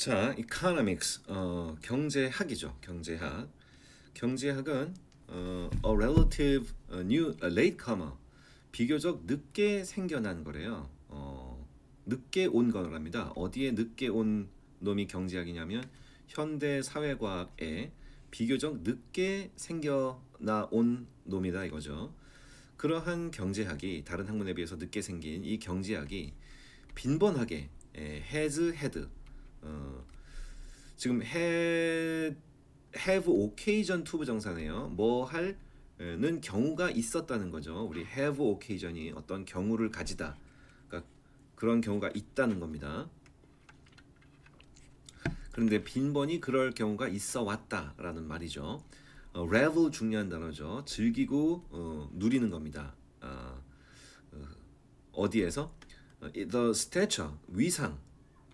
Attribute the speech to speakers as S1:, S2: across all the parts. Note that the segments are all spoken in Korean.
S1: 자, economics 어, 경제학이죠. 경제학. 경제학은 어, a relative uh, new a latecomer 비교적 늦게 생겨난 거래요. 어, 늦게 온 거랍니다. 어디에 늦게 온 놈이 경제학이냐면 현대 사회과학에 비교적 늦게 생겨나 온 놈이다 이거죠. 그러한 경제학이 다른 학문에 비해서 늦게 생긴 이 경제학이 빈번하게 에, has had 어, 지금 have, have occasion to 부정사네요. 뭐 할는 경우가 있었다는 거죠. 우리 have occasion이 어떤 경우를 가지다. 그러니까 그런 경우가 있다는 겁니다. 그런데 빈번히 그럴 경우가 있어 왔다라는 말이죠. 어, revel 중요한 단어죠. 즐기고 어, 누리는 겁니다. 아, 어, 어디에서? 어, the stature 위상.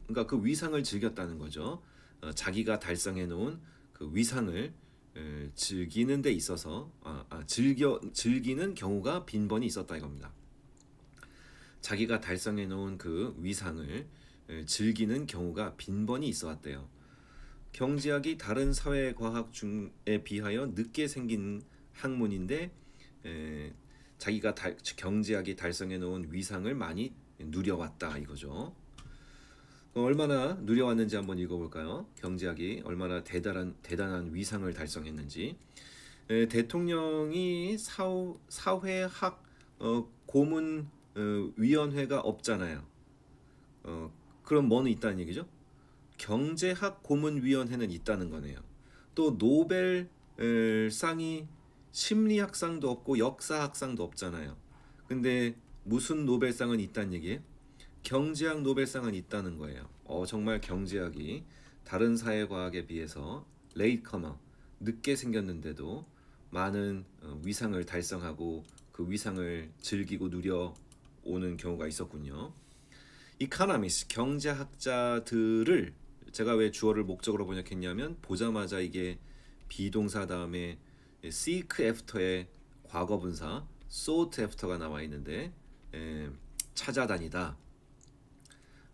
S1: 그러니까 그 위상을 즐겼다는 거죠. 어, 자기가 달성해 놓은 그 위상을 에, 즐기는 데 있어서 아, 아, 즐겨 즐기는 경우가 빈번히 있었다 이겁니다. 자기가 달성해 놓은 그 위상을 에, 즐기는 경우가 빈번히 있어 왔대요. 경제학이 다른 사회 과학 중에 비하여 늦게 생긴 학문인데 에, 자기가 달, 경제학이 달성해 놓은 위상을 많이 누려왔다 이거죠. 어, 얼마나 누려왔는지 한번 읽어볼까요? 경제학이 얼마나 대단한 대단한 위상을 달성했는지. 에, 대통령이 사후, 사회학 어, 고문 어, 위원회가 없잖아요. 어, 그럼 뭐는 있다는 얘기죠? 경제학 고문 위원회는 있다는 거네요. 또 노벨 에, 상이 심리학상도 없고 역사학상도 없잖아요. 근데 무슨 노벨상은 있다는 얘기예요? 경제학 노벨상은 있다는 거예요. 어, 정말 경제학이 다른 사회과학에 비해서 레이커머 늦게 생겼는데도 많은 어, 위상을 달성하고 그 위상을 즐기고 누려 오는 경우가 있었군요. 이카나미스 경제학자들을 제가 왜 주어를 목적으로 번역했냐면 보자마자 이게 비동사 다음에 seek after의 과거 분사 sought after가 나와 있는데 에, 찾아다니다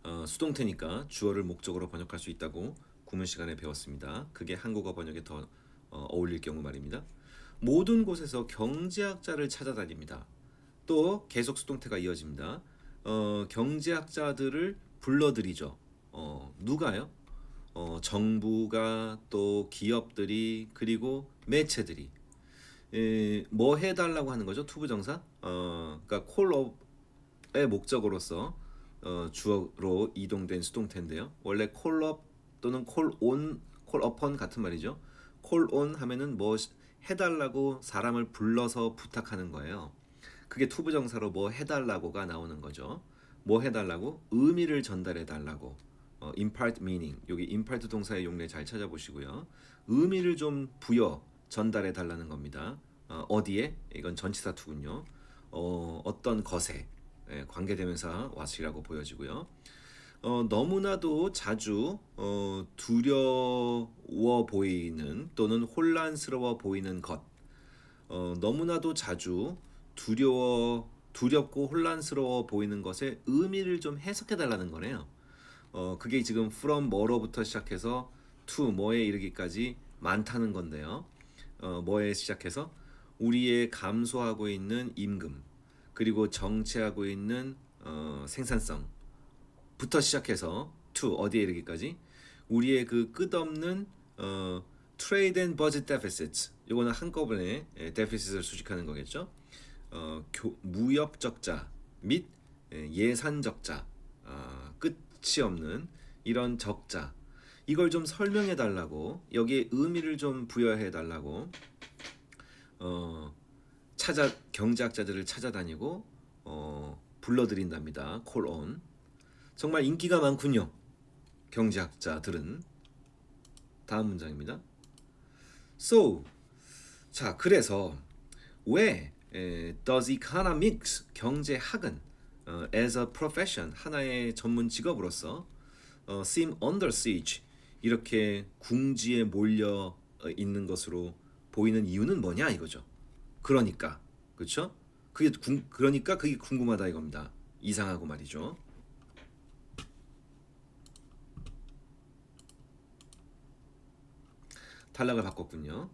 S1: 어, 수동태니까 주어를 목적으로 번역할 수 있다고 구문 시간에 배웠습니다. 그게 한국어 번역에 더 어, 어울릴 경우 말입니다. 모든 곳에서 경제학자를 찾아다닙니다. 또 계속 수동태가 이어집니다. 어, 경제학자들을 불러들이죠. 어, 누가요? 어, 정부가 또 기업들이 그리고 매체들이 에, 뭐 해달라고 하는 거죠? 투부정사? 어, 그러니까 콜업의 목적으로서 어, 주어로 이동된 수동태인데요. 원래 콜업 또는 콜온, 콜어펀 같은 말이죠. 콜온 하면은 뭐 해달라고 사람을 불러서 부탁하는 거예요. 그게 투부정사로 뭐 해달라고가 나오는 거죠. 뭐 해달라고? 의미를 전달해 달라고. 어, impart meaning. 여기 impart 동사의 용례 잘 찾아보시고요. 의미를 좀 부여 전달해 달라는 겁니다. 어, 어디에? 이건 전치사 투군요. 어, 어떤 것에 예, 관계대명사 what이라고 보여지고요. 어, 너무나도 자주 어, 두려워 보이는 또는 혼란스러워 보이는 것. 어, 너무나도 자주 두려워 두렵고 혼란스러워 보이는 것의 의미를 좀 해석해 달라는 거네요. 어, 그게 지금 from 뭐로부터 시작해서 to 뭐에 이르기까지 많다는 건데요. 어, 뭐에 시작해서 우리의 감소하고 있는 임금 그리고 정체하고 있는 어, 생산성부터 시작해서 to 어디에 이르기까지 우리의 그 끝없는 어, trade budget deficits 이거는 한꺼번에 예, deficit을 수식하는 거겠죠. 어, 교, 무역 적자 및 예, 예산 적자 아, 끝이 없는 이런 적자 이걸 좀 설명해 달라고 여기에 의미를 좀 부여해 달라고 어, 찾아 경제학자들을 찾아다니고 어, 불러들인답니다. 콜온 정말 인기가 많군요. 경제학자들은 다음 문장입니다. So 자 그래서 왜 에, does economics 경제학은 어, as a profession 하나의 전문 직업으로서 어, seem under siege 이렇게 궁지에 몰려 어, 있는 것으로 보이는 이유는 뭐냐 이거죠. 그러니까 그렇죠? 그게 궁, 그러니까 그게 궁금하다 이겁니다. 이상하고 말이죠. 단락을 바꿨군요.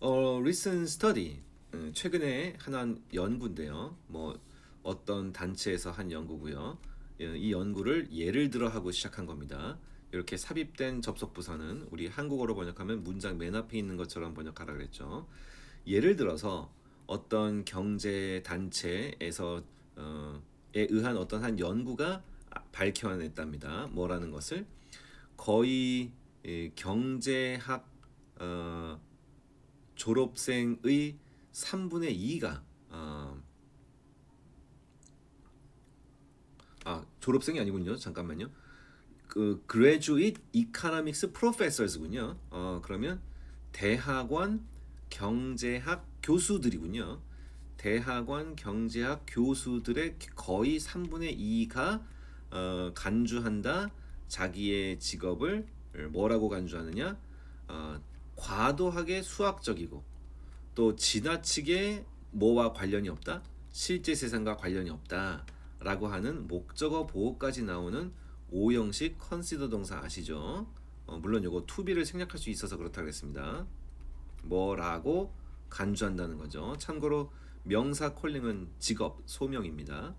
S1: 어, recent study 음, 최근에 하나한 연구인데요. 뭐 어떤 단체에서 한 연구고요. 예, 이 연구를 예를 들어 하고 시작한 겁니다. 이렇게 삽입된 접속 부사는 우리 한국어로 번역하면 문장 맨 앞에 있는 것처럼 번역하라 그랬죠. 예를 들어서 어떤 경제 단체에서 어, 에 의한 어떤 한 연구가 아, 밝혀냈답니다. 뭐라는 것을 거의 이 경제학 어, 졸업생의 3분의 2가 어, 아 졸업생이 아니군요. 잠깐만요. 그 graduate economics professors군요. 어 그러면 대학원 경제학 교수들이군요. 대학원 경제학 교수들의 거의 3분의 2가 어, 간주한다. 자기의 직업을 뭐라고 간주하느냐? 어, 과도하게 수학적이고 또 지나치게 뭐와 관련이 없다. 실제 세상과 관련이 없다 라고 하는 목적어 보호까지 나오는 오형식 컨시더 동사 아시죠? 어, 물론 요거 투비를 생략할 수 있어서 그렇다 그랬습니다. 뭐라고 간주한다는 거죠. 참고로 명사 콜링은 직업 소명입니다.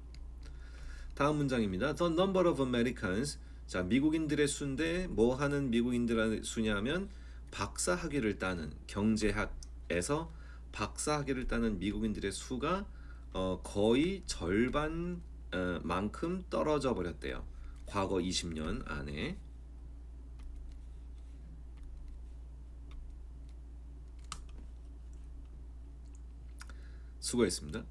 S1: 다음 문장입니다. The number of Americans 자 미국인들의 수인데 뭐 하는 미국인들의 수냐면 박사 학위를 따는 경제학에서 박사 학위를 따는 미국인들의 수가 어, 거의 절반 어, 만큼 떨어져 버렸대요. 과거 20년 안에 수고했습니다.